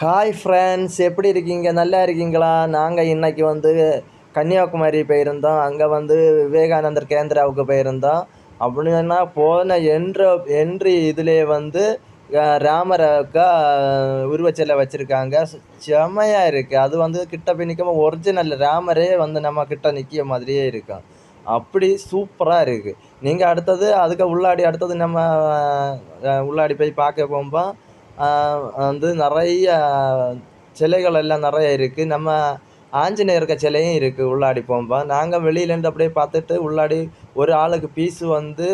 Hi friends எப்படி இருக்கீங்க? நல்லா இருக்கீங்களா? நாங்கள் இன்றைக்கி வந்து கன்னியாகுமரி போயிருந்தோம். அங்கே வந்து விவேகானந்தர் கேந்திராவுக்கு போயிருந்தோம். அப்படின்னா போன என்ற என்ட்ரி இதிலே வந்து ராமரக்கா உருவச்சலை உருவச்சிலை வச்சுருக்காங்க. செம்மையாக இருக்குது அது வந்து கிட்ட போய் நிற்கும் ஒரிஜினல் ராமரே வந்து நம்ம கிட்ட நிற்கிற மாதிரியே இருக்கும் அப்படி சூப்பராக இருக்குது நீங்கள் அடுத்தது அதுக்கு உள்ளாடி அடுத்தது நம்ம உள்ளாடி போய் பார்க்க போகும்போது வந்து நிறைய சிலைகள் எல்லாம் நிறைய இருக்குது நம்ம ஆஞ்சநேயர்க்க சிலையும் இருக்குது உள்ளாடி போகும்போது. நாங்கள் வெளியிலேருந்து அப்படியே பார்த்துட்டு உள்ளாடி ஒரு ஆளுக்கு பீஸு வந்து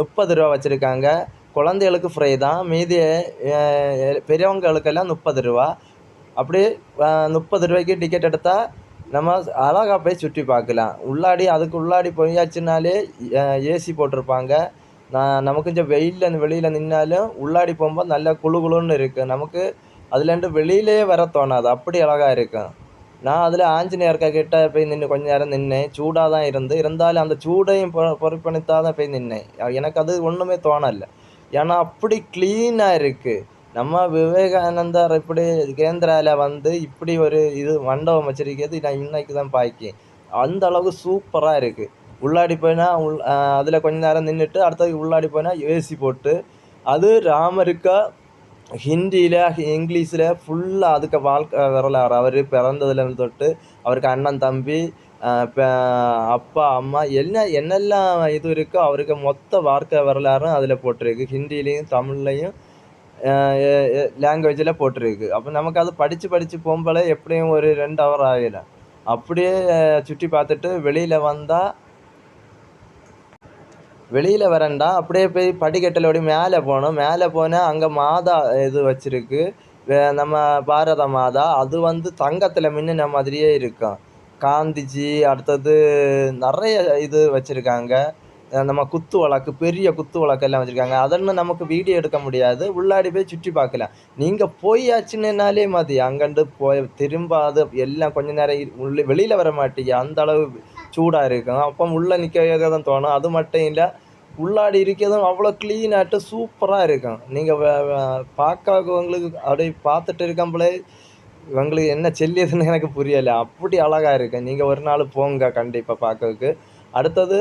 முப்பது ரூபா வச்சுருக்காங்க. குழந்தைகளுக்கு ஃப்ரீ தான். மீதி பெரியவங்களுக்கெல்லாம் முப்பது ரூபா. அப்படியே முப்பது ரூபாய்க்கு டிக்கெட் எடுத்தால் நம்ம அழகா போய் சுற்றி பார்க்கலாம். உள்ளாடி அதுக்கு உள்ளாடி போயாச்சுனாலே ஏசி போட்டிருப்பாங்க. நான் நமக்கு கொஞ்சம் வெயிலில் வெளியில் நின்னாலும் உள்ளாடி போகும்போது நல்லா குளு குளுன்னு இருக்கும் நமக்கு அதுலேருந்து வெளியிலே வர தோணாது. அப்படி அழகாக இருக்கும் நான் அதில் ஆஞ்சநேயர்க்கா கிட்டே போய் நின்று கொஞ்ச நேரம் நின்னேன். சூடாக தான் இருந்து. இருந்தாலும் அந்த சூடையும் பொ பொருட்படுத்தாத தான் போய் நின்னேன். எனக்கு அது ஒன்றுமே தோணலை. ஏன்னா அப்படி க்ளீனாக இருக்குது நம்ம விவேகானந்தர் இப்படி கேந்திராவில் வந்து இப்படி ஒரு இது மண்டபம் வச்சிருக்கிறது நான் இன்னைக்கு தான் பாய்க்கேன் அந்த அளவுக்கு சூப்பராக இருக்குது உள்ளாடி போனால் உள் அதில் கொஞ்ச நேரம் நின்றுட்டு அடுத்தது உள்ளாடி போனால் ஏசி போட்டு அது ராமருக்கா ஹிந்தியில் இங்கிலீஷில் ஃபுல்லாக அதுக்கு வாழ்க்கை வரலாறு அவர் பிறந்ததுலேருந்து தொட்டு அவருக்கு அண்ணன் தம்பி அப்பா அம்மா என்ன என்னெல்லாம் இது இருக்கோ அவருக்கு மொத்த வாழ்க்கை வரலாறும் அதில் போட்டிருக்கு. ஹிந்திலையும் தமிழ்லையும் லாங்குவேஜில் போட்டிருக்கு. அப்போ நமக்கு அது படித்து படித்து போகும்போல எப்படியும் ஒரு ரெண்டு ஹவர் ஆகிடும் அப்படியே சுற்றி பார்த்துட்டு வெளியில் வந்தால் வெளியில் வரேன்டா. அப்படியே போய் படிக்கட்டிலோடி மேலே போகணும் மேலே போனால் அங்கே மாதா இது வச்சுருக்கு. நம்ம பாரத மாதா. அது வந்து தங்கத்தில் மின்னின மாதிரியே இருக்கும். காந்திஜி அடுத்தது நிறைய இது வச்சுருக்காங்க. நம்ம குத்து வழக்கு பெரிய குத்து வழக்கெல்லாம் எல்லாம் வச்சுருக்காங்க. அதன்னு நமக்கு வீடியோ எடுக்க முடியாது. உள்ளாடி போய் சுற்றி பார்க்கலாம். நீங்கள் போயாச்சுன்னாலே மதி. அங்கேருந்து போய் திரும்ப அது எல்லாம் கொஞ்ச நேரம் உள்ளே வெளியில் வர மாட்டீங்க அந்த அளவு சூடாக இருக்கும் அப்போ உள்ளே நிற்க தான் தோணும். அது மட்டும் இல்லை உள்ளாடி இருக்கிறதும் அவ்வளோ க்ளீனாகிட்டு சூப்பராக இருக்கும் நீங்கள் பார்க்கறவங்களுக்கு அப்படியே பார்த்துட்டு இருக்கம்பளே இவங்களுக்கு என்ன செல்லியதுன்னு எனக்கு புரியலை. அப்படி அழகாக இருக்கும் நீங்கள் ஒரு நாள் போங்க கண்டிப்பாக பார்க்கறதுக்கு. அடுத்தது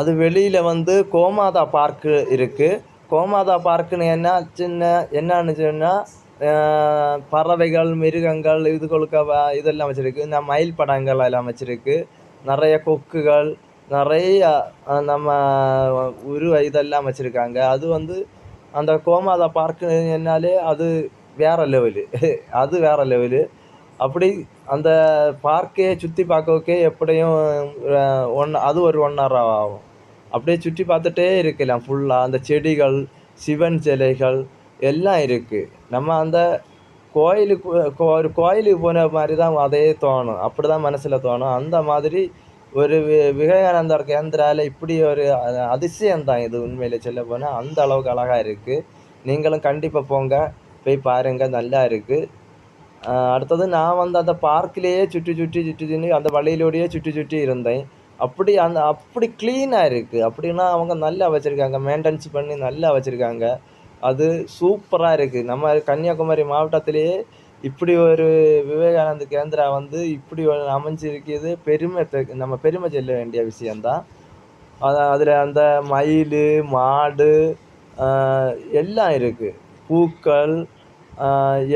அது வெளியில் வந்து கோமாதா பார்க்கு இருக்குது கோமாதா பார்க்குன்னு என்ன சின்ன என்னன்னு சொன்னால் பறவைகள் மிருகங்கள் இதுகளுக்கு வ- இதெல்லாம் வச்சுருக்கு இந்த மயில் படங்கள் எல்லாம் வச்சுருக்கு நிறைய கொக்குகள் நிறைய நம்ம உருவ இதெல்லாம் வச்சுருக்காங்க அது வந்து அந்த கோமாதா பார்க்கு என்னாலே அது வேறு லெவலு அது வேறு லெவலு அப்படி அந்த பார்க்கே சுற்றி பார்க்கவே எப்படியும் ஒன் அது ஒரு ஒன் ஹவர் ஆகும் அப்படியே சுற்றி பார்த்துட்டே இருக்கலாம் ஃபுல்லாக அந்த செடிகள் சிவன் சிலைகள் எல்லாம் இருக்குது நம்ம அந்த கோயிலுக்கு கோ- ஒரு கோயிலுக்கு போன மாதிரி தான் அதே தோணும். அப்படி தான் மனசில் தோணும். அந்த மாதிரி ஒரு வி- விவேகானந்தர் கேந்திராவில் இப்படி ஒரு அதிசயம் தான் இது உண்மையில் சொல்ல போனால் அந்த அளவுக்கு அழகாக இருக்குது நீங்களும் கண்டிப்பாக போங்க. போய் பாருங்கள் நல்லா இருக்குது அடுத்தது நான் வந்து அந்த பார்க்கிலேயே சுற்றி சுற்றி சுற்றி சுற்றி அந்த வழியிலோடையே சுற்றி சுற்றி இருந்தேன். அப்படி அந்த அப்படி க்ளீனாக இருக்குது அப்படின்னா அவங்க நல்லா வச்சுருக்காங்க. மெயின்டெனன்ஸ் பண்ணி நல்லா வச்சுருக்காங்க. அது சூப்பராக இருக்குது நம்ம கன்னியாகுமரி மாவட்டத்திலேயே இப்படி ஒரு விவேகானந்த கேந்திரா வந்து இப்படி ஒரு அமைஞ்சிருக்கிறது பெருமை நம்ம பெருமை சொல்ல வேண்டிய விஷயந்தான் அதில் அந்த மயில் மாடு எல்லாம் இருக்குது பூக்கள்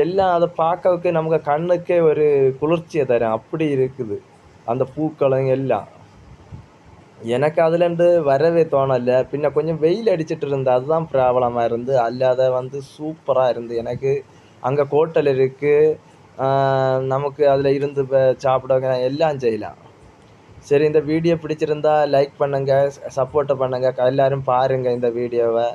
எல்லாம் அதை பார்க்கறதுக்கு நமக்கு கண்ணுக்கே ஒரு குளிர்ச்சியை தரும். அப்படி இருக்குது. அந்த பூக்களும் எல்லாம். எனக்கு அதுலேருந்து வரவே தோணலை. பின்ன கொஞ்சம் வெயில் அடிச்சிட்டு இருந்தது அதுதான் ப்ராப்ளமாக இருந்து அல்லாத வந்து சூப்பராக இருந்து. எனக்கு அங்கே ஹோட்டல் இருக்குது நமக்கு அதில் இருந்து ப- எல்லாம் செய்யலாம். சரி இந்த வீடியோ பிடிச்சிருந்தா லைக் பண்ணுங்கள் சப்போர்ட்டை பண்ணுங்கள் எல்லாரும் பாருங்கள் இந்த வீடியோவை